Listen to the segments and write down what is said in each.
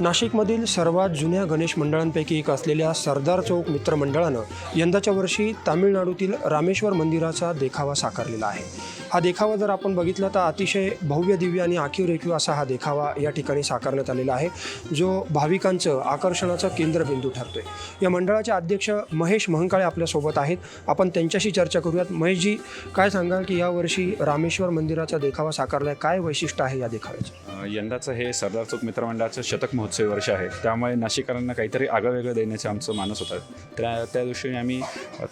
नाशिकमधील सर्वात जुन्या गणेश मंडळांपैकी एक असलेल्या सरदार चौक मित्रमंडळानं यंदाच्या वर्षी तामिळनाडूतील रामेश्वर मंदिराचा देखावा साकारलेला आहे. हा देखावा जर आपण बघितला तर अतिशय भव्य दिव्य आणि आखीव रेखीव असा हा देखावा या ठिकाणी साकारण्यात आलेला आहे जो भाविकांचं आकर्षणाचा केंद्रबिंदू ठरतोय. या मंडळाचे अध्यक्ष महेश महंकाळे आपल्यासोबत आहेत. आपण त्यांच्याशी चर्चा करूयात. महेशजी काय सांगाल की यावर्षी रामेश्वर मंदिराचा देखावा साकारला आहे काय वैशिष्ट्य आहे या देखाव्याचं? यंदाचं हे सरदार चौक मित्रमंडळाचं शतक महोत्सवी वर्ष आहे. त्यामुळे नाशिकरांना काहीतरी आगळंवेगळं देण्याचं आमचं मानस होतं. त्या त्या दृष्टीने आम्ही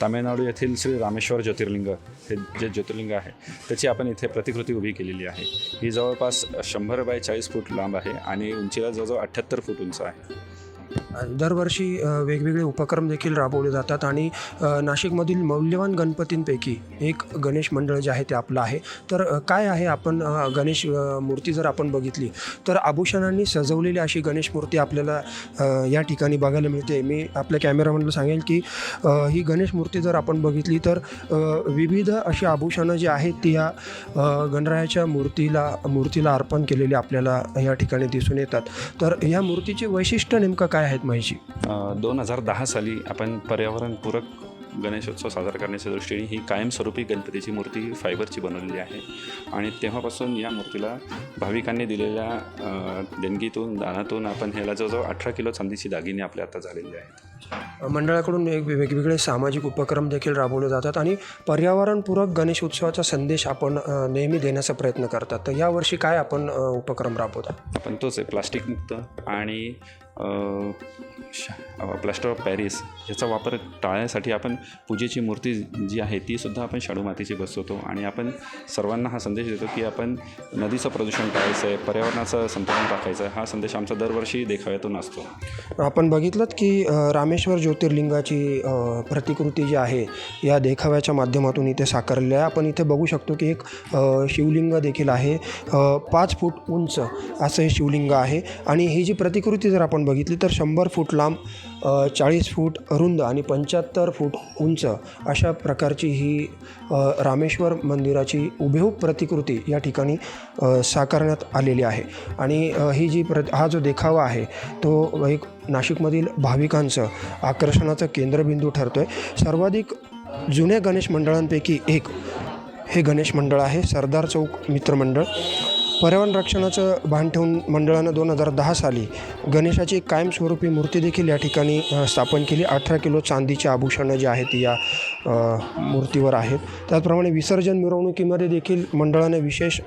तामिळनाडू येथील श्री रामेश्वर ज्योतिर्लिंग हे जे ज्योतिर्लिंग आहे त्याची आपण इथे प्रतिकृती उभी केलेली आहे. ही जवळपास शंभर बाय चाळीस फूट लांब आहे आणि उंचीला जवळजवळ अठ्ठ्याहत्तर फूट उंच आहे. दरवर्षी वेगवेगळे उपक्रम देखील राबवले जातात आणि नाशिकमधील मौल्यवान गणपतींपैकी एक गणेश मंडळ जे आहे ते आपलं आहे. तर काय आहे आपण गणेश मूर्ती जर आपण बघितली तर आभूषणांनी सजवलेली अशी गणेश मूर्ती आपल्याला या ठिकाणी बघायला मिळते. मी आपल्या कॅमेरामॅनला सांगेल की ही गणेश मूर्ती जर आपण बघितली तर विविध अशी आभूषणं जी आहेत ती या गणरायाच्या मूर्तीला मूर्तीला अर्पण केलेली आपल्याला या ठिकाणी दिसून येतात. तर या मूर्तीचे वैशिष्ट्य नेमकं काय आहेत? महिशी दोन हजार दहा साली आपण पर्यावरणपूरक गणेशोत्सव साजरा करण्याच्या दृष्टीने ही कायमस्वरूपी गणपतीची मूर्ती फायबरची बनवलेली आहे. आणि तेव्हापासून या मूर्तीला भाविकांनी दिलेल्या देणगीतून दानातून आपण ह्याला जवळजवळ अठरा किलो चांदीची दागिने आपल्या आता झालेली आहेत. मंडळाकडून वेग वेगवेगळे सामाजिक उपक्रम देखील राबवले जातात आणि पर्यावरणपूरक गणेश उत्सवाचा संदेश आपण नेहमी देण्याचा प्रयत्न करतात. तर यावर्षी काय आपण उपक्रम राबवता आपण तोच आहे प्लास्टिक मुक्त आणि प्लास्टर ऑफ पॅरिस ह्याचा वापर टाळण्यासाठी आपण पूजेची मूर्ती जी आहे ती सुद्धा आपण शाडू मातीची बसवतो. आणि आपण सर्वांना हा संदेश देतो की आपण नदीचं प्रदूषण टाळायचं आहे पर्यावरणाचं संतुलन राखायचं आहे हा संदेश आमचा दरवर्षी देखाव्यातून असतो. आपण बघितलं की रामेश्वर ज्योतिर्लिंगाची प्रतिकृती जी आहे या देखाव्याच्या माध्यमातून इथे साकारलेली आहे आपण इथे बघू शकतो की एक शिवलिंग देखील आहे. पाच फूट उंच असं हे शिवलिंग आहे. आणि ही जी प्रतिकृती जर आपण बघितली तर शंभर फूट लांब चाळीस फूट रुंद आणि पंच्याहत्तर फूट उंच अशा प्रकारची ही रामेश्वर मंदिराची उभेहूब प्रतिकृती या ठिकाणी साकारण्यात आलेली आहे. आणि ही जी प्र हा जो देखावा आहे तो एक नाशिकमधील भाविकांचं आकर्षणाचं केंद्रबिंदू ठरतो आहे सर्वाधिक जुन्या गणेश मंडळांपैकी एक हे गणेश मंडळ आहे सरदार चौक मित्रमंडळ पर्यावरण रक्षणाचं भान ठेवून मंडळानं दोन हजार दहा साली गणेशाची कायमस्वरूपी मूर्ती देखील या ठिकाणी स्थापन केली. अठरा किलो चांदीची आभूषणं जी आहेत ती या मूर्तीवर आहेत. त्याचप्रमाणे विसर्जन मिरवणुकीमध्ये देखील मंडळाने विशेष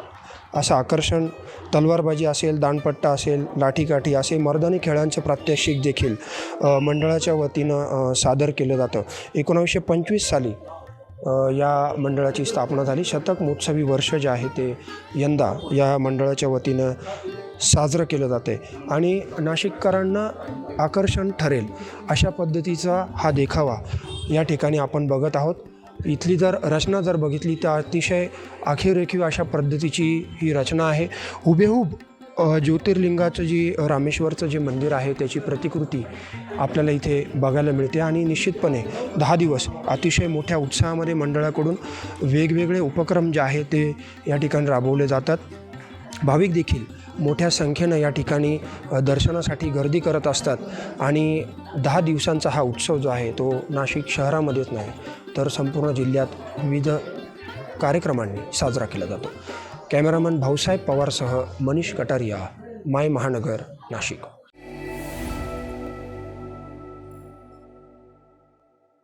असं आकर्षण तलवारबाजी असेल दांडपट्टा असेल लाठीकाठी असे मर्दानी खेळांचं प्रात्यक्षिक देखील मंडळाच्या वतीनं सादर केलं जातं. एकोणावीसशे पंचवीस साली या मंडळाची स्थापना झाली. शतक महोत्सवी वर्ष जे आहे ते यंदा या मंडळाच्या वतीनं साजरं केलं जाते. आणि नाशिककरांना आकर्षण ठरेल अशा पद्धतीचा हा देखावा या ठिकाणी आपण बघत आहोत. इथली जर रचना जर बघितली तर अतिशय आखेरेखीव अशा पद्धतीची ही रचना आहे. हुबेहूब ज्योतिर्लिंगाचं जी रामेश्वरचं जे मंदिर आहे त्याची प्रतिकृती आपल्याला इथे बघायला मिळते. आणि निश्चितपणे दहा दिवस अतिशय मोठ्या उत्साहामध्ये मंडळाकडून वेगवेगळे उपक्रम जे आहे ते या ठिकाणी राबवले जातात. भाविक देखील मोठ्या संख्येनं या ठिकाणी दर्शनासाठी गर्दी करत असतात. आणि दहा दिवसांचा हा उत्सव जो आहे तो नाशिक शहरामध्येच नाही तर संपूर्ण जिल्ह्यात विविध कार्यक्रमांनी साजरा केला जातो. कॅमेरामन भाऊसाहेब पवारसह मनीष कटारिया माय महानगर नाशिक.